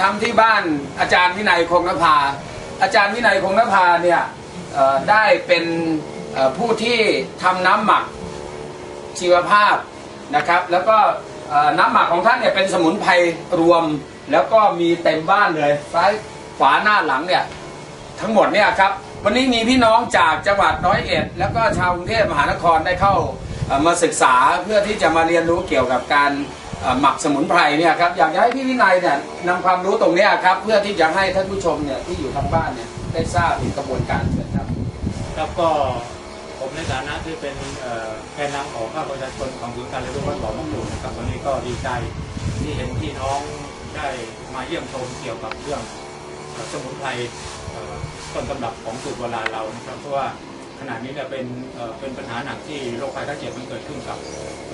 ทำที่บ้านอาจารย์วินัยคงนภา อาจารย์วินัยคงนภาเนี่ยได้เป็นผู้ที่ทำน้ำหมักชีวภาพนะครับ แล้วก็น้ำหมักของท่านเนี่ยเป็นสมุนไพรรวม แล้วก็มีเต็มบ้านเลยซ้ายขวาหน้าหลังเนี่ยทั้งหมดเนี่ยครับวันนี้มีพี่น้องจากจังหวัดร้อยเอ็ด แล้วก็ชาวกรุงเทพมหานครได้เข้ามาศึกษาเพื่อที่จะมาเรียนรู้เกี่ยวกับการ หมักสมุนไพรเนี่ยครับอยากจะให้พี่วินัยเนี่ยนำความรู้ตรงนี้ครับ เพื่อที่จะให้ท่านผู้ชมเนี่ยที่อยู่ทางบ้านเนี่ยได้ทราบถึงกระบวนการเชิญครับครับก็ผมในฐานะที่เป็นแกนนำของภาคประชาชนของศูนย์การเรียนรู้วัดบ่อมะกรูดนะครับวันนี้ก็ดีใจที่เห็นพี่น้องได้มาเยี่ยมชมเกี่ยวกับเรื่องสมุนไพรต้นตำรับของสูตรโบราณเรานะครับเพราะว่า ขณะนี้เนี่ยเป็นเป็นปัญหาหนักที่โรคภัยไข้เจ็บมันเกิดขึ้นกับ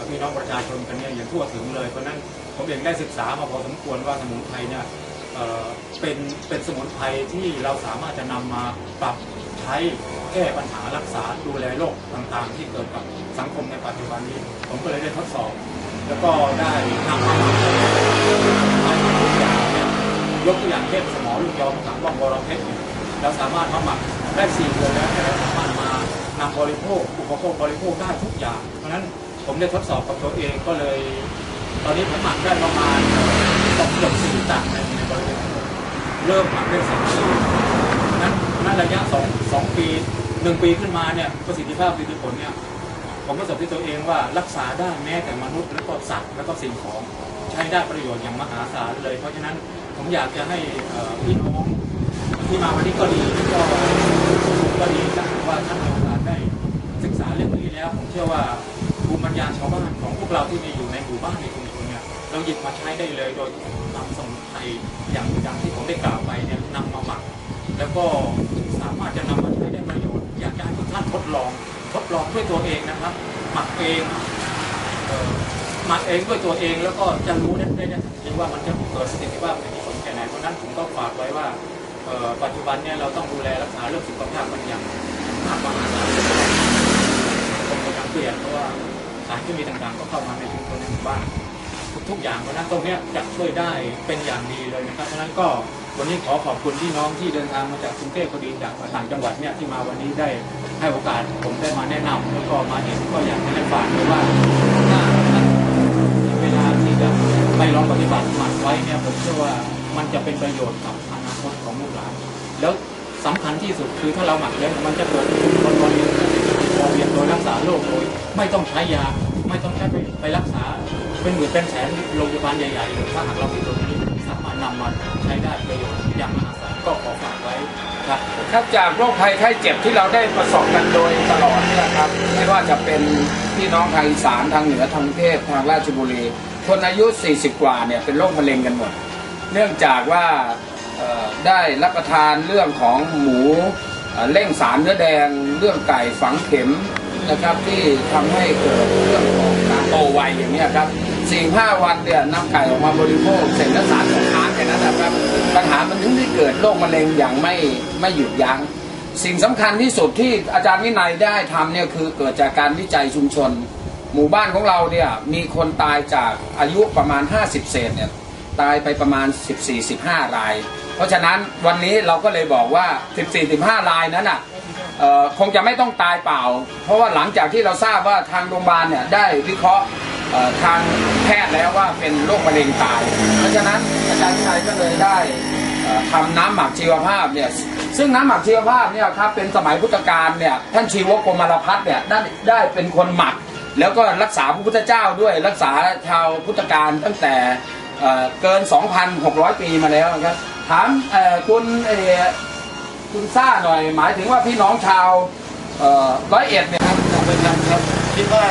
พี่น้องประชาชนกันเนี่ยอย่างทั่วถึงเลยเพราะนั้นผมเองได้ศึกษามาพอสมควรว่าสมุนไพรเนี่ยเป็นเป็นสมุนไพรที่เราสามารถจะนำมาปรับใช้แก้ปัญหารักษาดูแลโรคต่างๆ ที่เกิดกับสังคมในปัจจุบันนี้ ผมก็เลยได้ทดสอบ แล้วก็ได้นำมาใช้ทุกอย่างเนี่ยยกตัวอย่างเช่นสมอลูกยอมถังว่องวรเพชรเราสามารถมาหมักได้สี่เดือนแล้วเนี่เราสามารถมานำ บริโภคอุปโภคบริโภคได้ทุกอย่าง เพราะนั้นผมได้ทดสอบกับตัวเองก็เลย ตอนนี้ผมหมักได้ประมาณสองเกือบสี่ตันในในบริเวณเริ่มหมักได้สองปีนั้นนั้นระยะสองสองปีหนึ่งปีขึ้นมาเนี่ยประสิทธิภาพประสิทธิผลเนี่ยผมก็สอบที่ตัวเองว่ารักษาได้แม้แต่มนุษย์แล้วก็สัตว์แล้วก็สิ่งของใช้ได้ประโยชน์อย่างมหาศาลเลย เพราะฉะนั้นผมอยากจะให้พี่น้องที่มาวันนี้ก็ดีก็ก็ดีถ้าหากว่าท่านมีโอา ศึกษาเรื่องนี้แล้วผมเชื่อว่าภูมิปัญญาชาวบ้านของพวกเราที่มีอยู่ในหมู่บ้านในชุมชนเนี่ยเราหยิบมาใช้ได้เลยโดยนำสมุนไพรอย่างอย่างที่ผมได้กล่าวไปเนี่ยนำมาหมัก แล้วก็สามารถจะนำมาใช้ได้ประโยชน์อยากให้ทุกท่านทดลองทดลองด้วยตัวเองนะครับ หมักเองหมักเองด้วยตัวเองแล้วก็จะรู้ได้ได้ได้ทันทีว่ามันจะเกิดประสิทธิภาพในผลแค่ไหนเพราะนั้นผมก็ฝากไว้ว่าปัจจุบันเนี่ยเราต้องดูแลรักษาเรื่องสุขภาพกันอย่างมากมากำลัง เปลี่ยนเพราะว่าสารเคมีต่างๆ ก็เข้ามาในชุมชนในหมู่บ้านทุกๆอย่างเพราะนั้นตรงนี้จะช่วยได้เป็นอย่างดีเลยนะครับเพราะฉะนั้นก็วันนี้ขอขอบคุณพี่น้องที่เดินทางมาจากกรุงเทพก็ดีจากต่างจังหวัดเนี่ยที่มาวันนี้ได้ให้โอกาสผมได้มาแนะนำแล้วก็มาเห็นก็อยากให้ฝากด้วยว่าถ้าท่านเวลาที่จะไปลองปฏิบัติหมักไว้เนี่ยผมเชื่อว่ามันจะเป็นประโยชน์กับอนาคตของลูกหลานแล้วสำคัญที่สุดคือถ้าเราหมักแล้วมันจะเกิดผลผลิต พอเพียงโดยรักษาโรคโดยไม่ต้องใช้ยาไม่ต้องใช้ไปไปรักษา เป็นหมื่นเป็นแสนโรงพยาบาลใหญ่ๆถ้าหากเรามีตัวนี้สามารถนำมาใช้ได้ประโยชน์อย่างมหาศาลก็ขอฝากไว้ครับครับจากโรคภัยไข้เจ็บที่เราได้ประสบกันโดยตลอดนี่ยครับไม่ว่าจะเป็นพี่น้องทางอีสานทางเหนือทางเทพทางราชบุรีคนอายุ 40 กว่าเนี่ยเป็นโรคมะเร็งกันหมด เนื่องจากว่าได้รับประทานเรื่องของหมู เร่งสารเนื้อแดงเรื่องไก่ฝังเข็มนะครับที่ทำให้เกิดเรื่องของการโตไวอย่างนี้ครับสี่ห้าวันเนี่ยนำไก่ออกมาบริโภคเสร็จแล้วสารตกค้างแค่นั้นนะครับ ปัญหามันถึงได้เกิดโรคมะเร็งอย่างไม่ไม่หยุดยัง้งสิ่งสำคัญที่สุดที่อาจารย์วินัยได้ทำเนี่ยคือเกิดจากการวิจัยชุมชน หมู่บ้านของเราเนี่ยมีคนตายจากอายุประมาณ 50 เศษเนี่ยตายไปประมาณ 14-15 ราย เพราะฉะนั้นวันนี้เราก็เลยบอกว่า 14-15 รายนั้นอะคงจะไม่ต้องตายเปล่า เพราะว่าหลังจากที่เราทราบว่าทางโรงพยาบาลเนี่ยได้วิเคราะห์ทางแพทย์แล้วว่าเป็นโรคมะเร็งตาย เพราะฉะนั้นอาจารย์วินัยก็เลยได้ทำน้ำหมักชีวภาพเนี่ยซึ่งน้ำหมักชีวภาพเนี่ยครับเป็นสมัยพุทธกาลเนี่ยท่านชีวโกมารพัฒน์เนี่ยได้ได้เป็นคนหมัก แล้วก็รักษาพระพุทธเจ้าด้วยรักษาชาวพุทธกาลตั้งแต่เกิน 2,600 ปีมาแล้วครับ ถามเอ่อคุณเอ่อคุณซ่าหน่อย หมายถึงว่าพี่น้องชาวเอ่อร้อยเอ็ดเนี่ยครับเป็นครับครับคิดว่า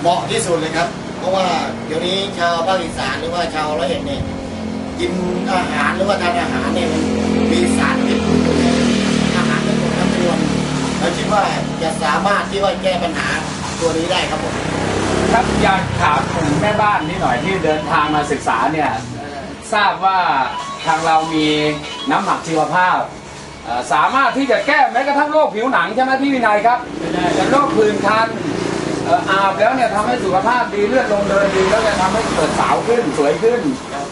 เหมาะที่สุดเลยครับ เพราะว่าเดี๋ยวนี้ชาวภาคอีสานหรือว่าชาวร้อยเอ็ดเนี่ยกินอาหารหรือว่าทานอาหารเนี่ยมันมีสารพิษอยู่ในอาหารทั้งหมดทั้งมวลแล้วคิดว่าจะสามารถที่ว่าแก้ปัญหาตัวนี้ได้ครับผมครับอยากถามถึงแม่บ้านนิดหน่อยที่เดินทางมาศึกษาเนี่ยเอ่อทราบว่า ทางเรามีน้ำหมักชีวภาพเอ่อสามารถที่จะแก้แม้กระทั่งโรคผิวหนังใช่ไหมพี่วินัยครับเป็นโรคผื่นคันเอ่ออาบแล้วเนี่ยทำให้สุขภาพดีเลือดลมเดินดีแล้วจะทำให้เกิดสาวขึ้นสวยขึ้น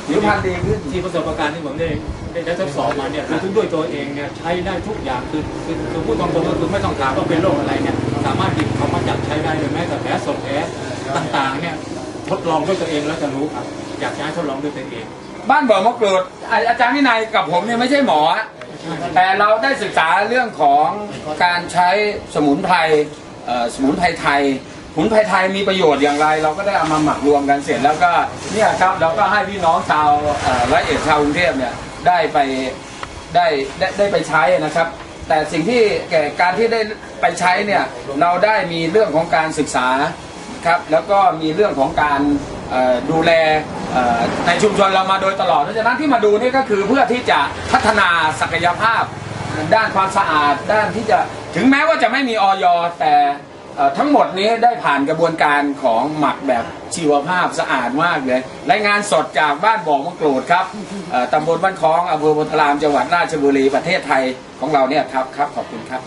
ผิวพรรณดีขึ้น ที่ประสบการณ์ที่ผมได้ได้ได้ทดสอบมาเนี่ยคือทุกด้วยตัวเองเนี่ยใช้ได้ทุกอย่างคือคือคือพูดตรงๆก็คือไม่ต้องถามว่าเป็นโรคอะไรเนี่ยสามารถหยิบเขามาจับใช้ได้เลยแม้แต่แผลสดแผลต่างๆเนี่ยทดลองด้วยตัวเองแล้วจะรู้ครับอยากจะให้ทดลองด้วยตัวเอง บ้านบ่อมะกรูดอาอาจารย์วินัยกับผมเนี่ยไม่ใช่หมอฮะแต่เราได้ศึกษาเรื่องของการใช้สมุนไพรเอ่อสมุนไพรไทยสมุนไพรไทยมีประโยชน์อย่างไร เราก็ได้เอามาหมักรวมกันเสร็จแล้วก็เนี่ยครับเราก็ให้พี่น้องชาวเอ่อร้อยเอ็ดชาวกรุงเทพเนี่ยได้ไปได้ได้ได้ไปใช้นะครับ แต่สิ่งที่แก่การที่ได้ไปใช้เนี่ยเราได้มีเรื่องของการศึกษา ครับแล้วก็มีเรื่องของการดูแลในชุมชนเรามาโดยตลอดเพราะฉะนั้นที่มาดูนี่ก็คือเพื่อที่จะพัฒนาศักยภาพด้านความสะอาดด้านที่จะถึงแม้ว่าจะไม่มีออยแต่ทั้งหมดนี้ได้ผ่านกระบวนการของหมักแบบชีวภาพสะอาดมากเลยรายงานสดจากบ้านบ่อมะกรูดครับตำบลบ้านคล้องอำเภอโพธารามจังหวัดราชบุรีประเทศไทยของเราเนี่ยครับครับขอบคุณครับ